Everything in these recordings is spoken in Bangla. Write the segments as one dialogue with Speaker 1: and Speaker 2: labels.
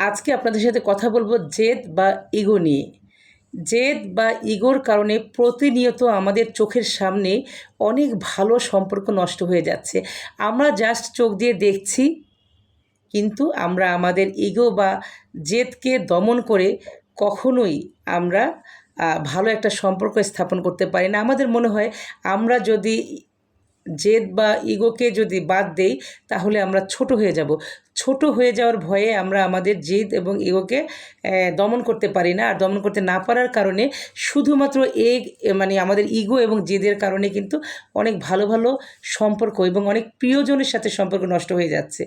Speaker 1: আজকে আপনাদের সাথে কথা বলব জেদ বা ইগো নিয়ে। জেদ বা ইগোর কারণে প্রতিনিয়ত আমাদের চোখের সামনে অনেক ভালো সম্পর্ক নষ্ট হয়ে যাচ্ছে। আমরা জাস্ট চোখ দিয়ে দেখছি, কিন্তু আমরা আমাদের ইগো বা জেদকে দমন করে কখনোই আমরা ভালো একটা সম্পর্ক স্থাপন করতে পারি না। আমাদের মনে হয় আমরা যদি জেদ বা ইগোকে যদি বাদ দেই, তাহলে আমরা ছোট হয়ে যাব। ছোট হয়ে যাওয়ার ভয়ে আমরা আমাদের জেদ এবং ইগোকে দমন করতে পারি না। আর দমন করতে না পারার কারণে শুধুমাত্র এই মানে আমাদের ইগো এবং জেদের কারণে কিন্তু অনেক ভালো ভালো সম্পর্ক এবং অনেক প্রিয়জনের সাথে সম্পর্ক নষ্ট হয়ে যাচ্ছে।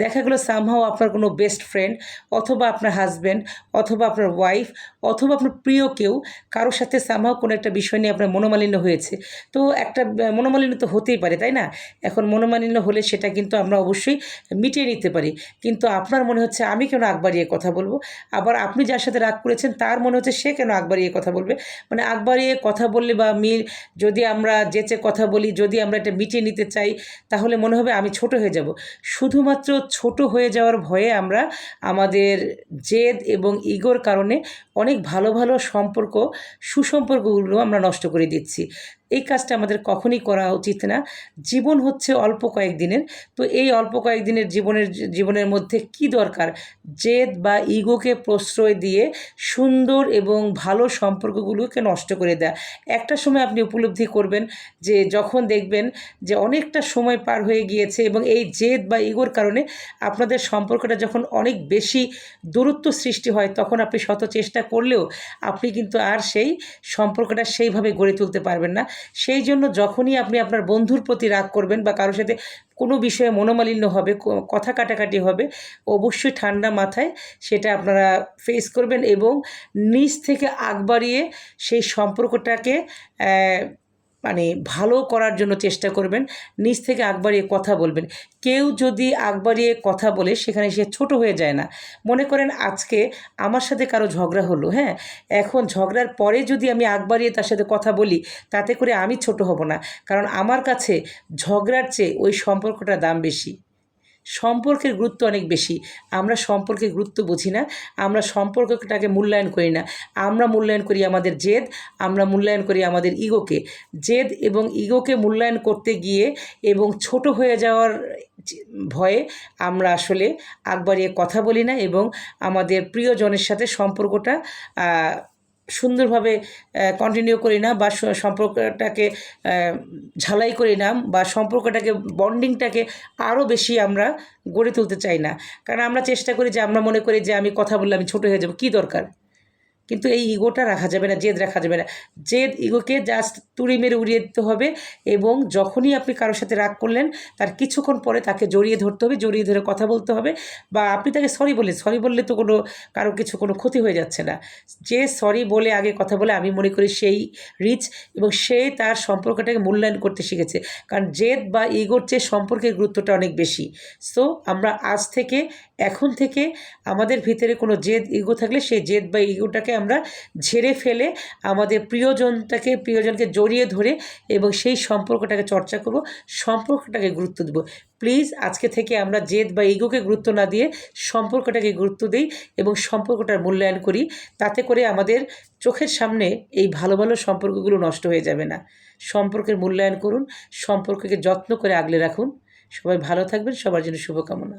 Speaker 1: দেখা গেলো সামহাও আপনার কোনো বেস্ট ফ্রেন্ড অথবা আপনার হাজব্যান্ড অথবা আপনার ওয়াইফ অথবা আপনার প্রিয় কেউ কারোর সাথে সামহাও কোনো একটা বিষয় নিয়ে আপনার মনোমালিন্য হয়েছে। তো একটা মনোমালিন্য তো হতেই পারে, তাই না? এখন মনোমালিন্য হলে সেটা কিন্তু আমরা অবশ্যই মিটিয়ে নিতে পারি। কিন্তু আপনার মনে হচ্ছে আমি কেন আগ বাড়িয়ে কথা বলব? আবার আপনি যার সাথে রাগ করেছেন, তার মনে হচ্ছে সে কেন আগ বাড়িয়ে কথা বলবে? মানে আগ বাড়িয়ে কথা বললে বা মিল, যদি আমরা যেচে কথা বলি, যদি আমরা এটা মিটিয়ে নিতে চাই, তাহলে মনে হবে আমি ছোট হয়ে যাব। শুধুমাত্র ছোট হয়ে যাওয়ার ভয়ে আমরা আমাদের জেদ এবং ইগোর কারণে অনেক ভালো ভালো সম্পর্ক, সুসম্পর্কগুলো আমরা নষ্ট করে দিচ্ছি। এই কাজটা আমাদের কখনই করা উচিত না। জীবন হচ্ছে অল্প কয়েকদিনের তো এই অল্প কয়েকদিনের জীবনের জীবনের মধ্যে কি দরকার? জেদ বা ইগোকে প্রশ্রয় দিয়ে সুন্দর এবং ভালো সম্পর্কগুলোকে নষ্ট করে দেয়। একটা সময় আপনি উপলব্ধি করবেন যে যখন দেখবেন যে অনেকটা সময় পার হয়ে গিয়েছে এবং এই জেদ বা ইগোর কারণে আপনাদের সম্পর্কটা যখন অনেক বেশি দূরত্ব সৃষ্টি হয়, তখন আপনি শত চেষ্টা করলেও আপনি কিন্তু আর সেই সম্পর্কটা সেইভাবে গড়ে তুলতে পারবেন না। সেই জন্য যখনই আপনি আপনার বন্ধুর প্রতি রাগ করবেন বা কারোর সাথে কোনো বিষয়ে মনোমালিন্য হবে কথা কাটাকাটি হবে, অবশ্যই ঠান্ডা মাথায় সেটা আপনারা ফেস করবেন এবং নিজ থেকে আগ বাড়িয়ে সেই সম্পর্কটাকে মানে ভালো করার জন্য চেষ্টা করবেন। নিজ থেকে আগ বাড়িয়ে কথা বলবেন। কেউ যদি আগ বাড়িয়ে কথা বলে, সেখানে সে ছোট হয়ে যায় না। মনে করেন আজকে আমার সাথে কারও ঝগড়া হলো হ্যাঁ? এখন ঝগড়ার পরে যদি আমি আগ বাড়িয়ে তার সাথে কথা বলি, তাতে করে আমি ছোট হব না। কারণ আমার কাছে ঝগড়ার চেয়ে ওই সম্পর্কটা দাম বেশি। সম্পর্কের গুরুত্ব অনেক বেশি। আমরা সম্পর্কের গুরুত্ব বুঝি না, আমরা সম্পর্কটাকে মূল্যায়ন করি না। আমরা মূল্যায়ন করি আমাদের জেদ, আমরা মূল্যায়ন করি আমাদের ইগোকে। জেদ এবং ইগোকে মূল্যায়ন করতে গিয়ে এবং ছোট হয়ে যাওয়ার ভয়ে আমরা আসলে আগ বাড়িয়ে কথা বলি না এবং আমাদের প্রিয়জনের সাথে সম্পর্কটা সুন্দরভাবে কন্টিনিউ করি না বা সম্পর্কটাকে ঝালাই করি না বা সম্পর্কটাকে বন্ডিংটাকে আরও বেশি আমরা গড়ে তুলতে চাই না। কারণ আমরা চেষ্টা করি যে, আমরা মনে করি যে, আমি কথা বললে আমি ছোটো হয়ে যাব। কী দরকার? কিন্তু এই ইগোটা রাখা যাবে না, জেদ রাখা যাবে না। জেদ ইগোকে জাস্ট তুড়ি মেরে উড়িয়ে দিতে হবে এবং যখনই আপনি কারোর সাথে রাগ করলেন, তার কিছুক্ষণ পরে তাকে জড়িয়ে ধরতে হবে, জড়িয়ে ধরে কথা বলতে হবে বা আপনি তাকে সরি বললেন সরি বললে তো কোনো কারও কিছু কোনো ক্ষতি হয়ে যাচ্ছে না। যে সরি বলে আগে কথা বলে, আমি মনে করি সেই রিচ এবং সে তার সম্পর্কটাকে মূল্যায়ন করতে শিখেছে। কারণ জেদ বা ইগোর চেয়ে সম্পর্কের গুরুত্বটা অনেক বেশি। সো আমরা আজ থেকে এখন থেকে আমাদের ভিতরে কোনো জেদ ইগো থাকলে সেই জেদ বা ইগোটাকে আমরা ঝেড়ে ফেলে আমাদের প্রিয়জনটাকে, প্রিয়জনকে জড়িয়ে ধরে এবং সেই সম্পর্কটাকে চর্চা করব, সম্পর্কটাকে গুরুত্ব দেব। প্লিজ আজকে থেকে আমরা জেদ বা ইগোকে গুরুত্ব না দিয়ে সম্পর্কটাকে গুরুত্ব দিই এবং সম্পর্কটার মূল্যায়ন করি। তাতে করে আমাদের চোখের সামনে এই ভালো ভালো সম্পর্কগুলো নষ্ট হয়ে যাবে না। সম্পর্কের মূল্যায়ন করুন, সম্পর্ককে যত্ন করে আগলে রাখুন। সবাই ভালো থাকবেন, সবার জন্য শুভকামনা।